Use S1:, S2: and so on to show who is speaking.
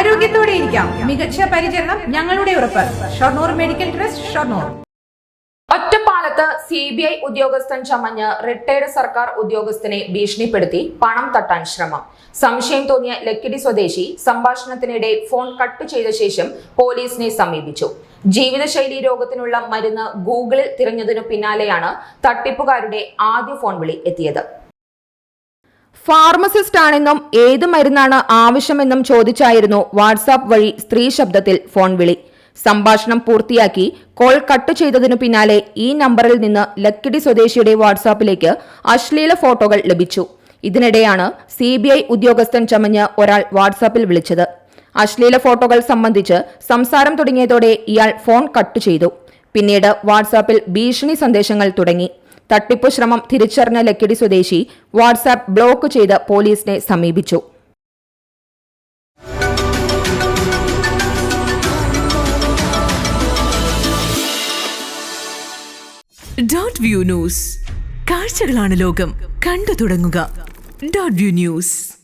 S1: ആരോഗ്യത്തോടെ ഇരിക്കാം. മികച്ച പരിചരണം ഞങ്ങളുടെ ഉറപ്പ്. Shoranur medical trust Shoranur.
S2: ഒറ്റപ്പാലത്ത് സി ബി ഐ ഉദ്യോഗസ്ഥൻ ചമഞ്ഞ് റിട്ടയർഡ് സർക്കാർ ഉദ്യോഗസ്ഥനെ ഭീഷണിപ്പെടുത്തി പണം തട്ടാൻ ശ്രമം. സംശയം തോന്നിയ ലക്കിടി സ്വദേശി സംഭാഷണത്തിനിടെ ഫോൺ കട്ട് ചെയ്ത ശേഷം പോലീസിനെ സമീപിച്ചു. ജീവിതശൈലി രോഗത്തിനുള്ള മരുന്ന് ഗൂഗിളിൽ തിരഞ്ഞതിനു പിന്നാലെയാണ് തട്ടിപ്പുകാരുടെ ആദ്യ ഫോൺ വിളി എത്തിയത്. ഫാർമസിസ്റ്റ് ആണെന്നും ഏത് മരുന്നാണ് ആവശ്യമെന്നും ചോദിച്ചായിരുന്നു വാട്സാപ്പ് വഴി സ്ത്രീ ശബ്ദത്തിൽ ഫോൺ വിളി. സംഭാഷണം പൂർത്തിയാക്കി കോൾ കട്ട് ചെയ്തതിനു പിന്നാലെ ഈ നമ്പറിൽ നിന്ന് ലക്കിടി സ്വദേശിയുടെ വാട്സാപ്പിലേക്ക് അശ്ലീല ഫോട്ടോകൾ ലഭിച്ചു. ഇതിനിടെയാണ് സി ഉദ്യോഗസ്ഥൻ ചമഞ്ഞ് ഒരാൾ വാട്സാപ്പിൽ വിളിച്ചത്. അശ്ലീല ഫോട്ടോകൾ സംബന്ധിച്ച് സംസാരം തുടങ്ങിയതോടെ ഇയാൾ ഫോൺ കട്ട് ചെയ്തു. പിന്നീട് വാട്സാപ്പിൽ ഭീഷണി സന്ദേശങ്ങൾ തുടങ്ങി. തട്ടിപ്പു ശ്രമം തിരിച്ചറിഞ്ഞ ലക്കിടി സ്വദേശി വാട്സാപ്പ് ബ്ലോക്ക് ചെയ്ത് പോലീസിനെ സമീപിച്ചു.
S3: കാഴ്ചകളാണ് ലോകം. കണ്ടു തുടങ്ങുക. Dot view news.